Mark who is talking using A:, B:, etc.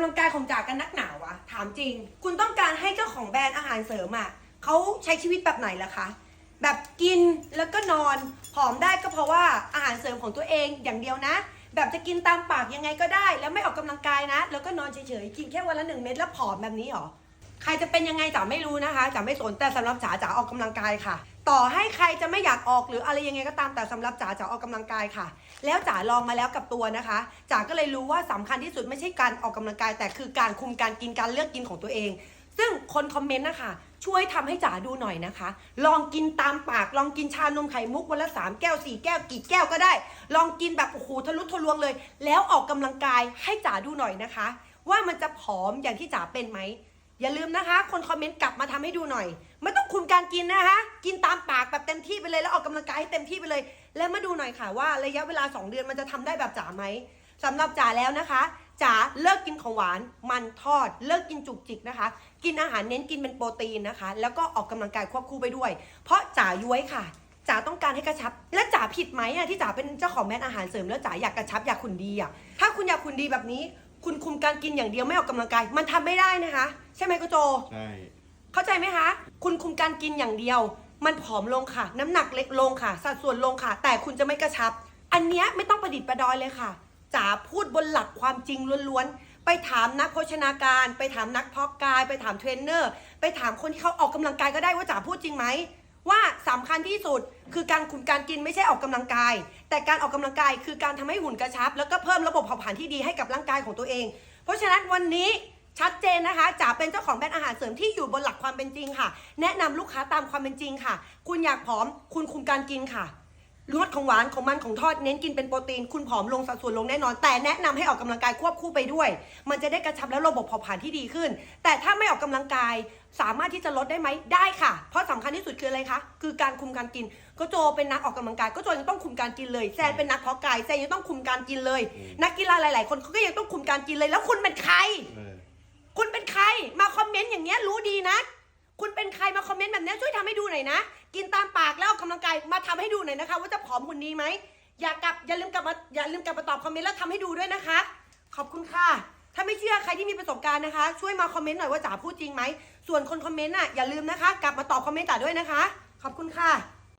A: ำลังกายของจ๋ากันนักหนาวะถามจริง คุณต้องการให้เจ้าของแบรนด์อาหารเสริมอะเขาใช้ชีวิตแบบไหนล่ะคะ แบบกินแล้วก็นอนผอมได้ก็เพราะว่าอาหารเสริมของตัวเองอย่างเดียวนะ แบบจะกินตามปากยังไงก็ได้ แล้วไม่ออกกำลังกายนะ แล้วก็นอนเฉยๆกินแค่วันละหนึ่งเม็ดแล้วผอมแบบนี้หรอ ใครจะเป็นยังไงจ๋าไม่รู้นะคะจ๋าไม่สนแต่สำหรับจ๋าจ๋าออกกำลังกายค่ะ ต่อให้ใครจะไม่อยากออกหรืออะไรยังไงก็ตามแต่สำหรับจ๋าจ๋าออกกำลังกายค่ะ แล้วจ๋าลองมาแล้วกับตัวนะคะจ๋าก็เลยรู้ว่าสำคัญที่สุดไม่ใช่การออกกำลังกาย แต่คือการคุมการกินการเลือกกินของตัวเอง ซึ่งคนคอมเมนต์นะคะช่วยทำให้จ๋าดูหน่อยนะคะ ลองกินตามปาก ลองกินชานมไข่มุกวันละสามแก้วสี่แก้วกี่แก้วก็ได้ ลองกินแบบโอ้โหทะลุทะลวงเลย แล้วออกกำลังกายให้จ๋าดูหน่อยนะคะ ว่ามันจะผอมอย่างที่จ๋าเป็นไหม อย่าลืมนะคะ คนคอมเมนต์กลับมาทำให้ดูหน่อย ไม่ต้องคุมการกินนะคะ กินตามปากแบบเต็มที่ไปเลยแล้วออกกำลังกายให้เต็มที่ไปเลย แล้วมาดูหน่อยค่ะว่าระยะเวลา 2 เดือนมันจะทำได้แบบจ๋าไหมสำหรับจ๋าแล้วนะคะจ๋าเลิกกินของหวานมันทอด เลิกกินจุกจิกนะคะ กินอาหารเน้นกินเป็นโปรตีนนะคะ แล้วก็ออกกำลังกายควบคู่ไปด้วย เพราะจ๋าย้วยค่ะจ๋าต้องการให้กระชับ และจ๋าผิดไหมอะที่จ๋าเป็นเจ้าของแบรนด์อาหารเสริมแล้วจ๋าอยากกระชับอยากหุ่นดีอะถ้าคุณอยากหุ่นดีแบบนี้ คุณคุมการกินอย่างเดียวไม่ออกกำลังกาย มันทำไม่ได้นะคะ ใช่ไหมกุโจ
B: ใช่
A: เข้าใจไหมคะ คุณคุมการกินอย่างเดียว มันผอมลงค่ะ น้ำหนักเล็กลงค่ะ สัดส่วนลงค่ะ แต่คุณจะไม่กระชับ อันเนี้ยไม่ต้องประดิษฐ์ประดอยเลยค่ะจ๋าพูดบนหลักความจริงล้วนๆ ไปถามนักโภชนาการ ไปถามนักเพาะกาย ไปถามเทรนเนอร์ ไปถามคนที่เขาออกกำลังกายก็ได้ว่าจ๋าพูดจริงไหม ว่าสำคัญที่สุดคือการคุมการกินไม่ใช่ออกกำลังกาย แต่การออกกำลังกายคือการทำให้หุ่นกระชับ แล้วก็เพิ่มระบบเผาผลาญที่ดีให้กับร่างกายของตัวเอง เพราะฉะนั้นวันนี้ชัดเจนนะคะจ๋าเป็นเจ้าของแบรนด์อาหารเสริมที่อยู่บนหลักความเป็นจริงค่ะ แนะนำลูกค้าตามความเป็นจริงค่ะ คุณอยากผอม คุณคุมการกินค่ะ ลดของหวานของมันของทอดเน้นกินเป็นโปรตีน คุณผอมลงสัดส่วนลงแน่นอน แต่แนะนำให้ออกกำลังกายควบคู่ไปด้วย มันจะได้กระชับและระบบเผาผลาญที่ดีขึ้น แต่ถ้าไม่ออกกำลังกายสามารถที่จะลดได้ไหมได้ค่ะ เพราะสำคัญที่สุดคืออะไรคะ คือการคุมการกิน ก็โจเป็นนักออกกำลังกาย ก็โจยังต้องคุมการกินเลย แซนเป็นนักเพาะกาย แซนยังต้องคุมการกินเลย นักกีฬาหลาย ๆ คนเขาก็ยังต้องคุมการกินเลย แล้วคุณเป็นใคร
B: เออ
A: คุณเป็นใคร มาคอมเมนต์อย่างเงี้ยรู้ดีนะ คุณเป็นใครมาคอมเมนต์แบบเนี้ยช่วยทำให้ดูหน่อยนะ กินตามปากแล้วออกกำลังกายมาทำให้ดูหน่อยนะคะ ว่าจะผอมหุ่นดีไหมอย่ากลับอย่าลืมกลับมาอย่าลืมกลับมาตอบคอมเมนต์แล้วทำให้ดูด้วยนะคะ ขอบคุณค่ะ ถ้าไม่เชื่อใครที่มีประสบการณ์นะคะ ช่วยมาคอมเมนต์หน่อยว่าจ๋าพูดจริงไหมส่วนคนคอมเมนต์อะอย่าลืมนะคะ กลับมาตอบคอมเมนต์จ๋าด้วยนะคะ ขอบคุณค่ะ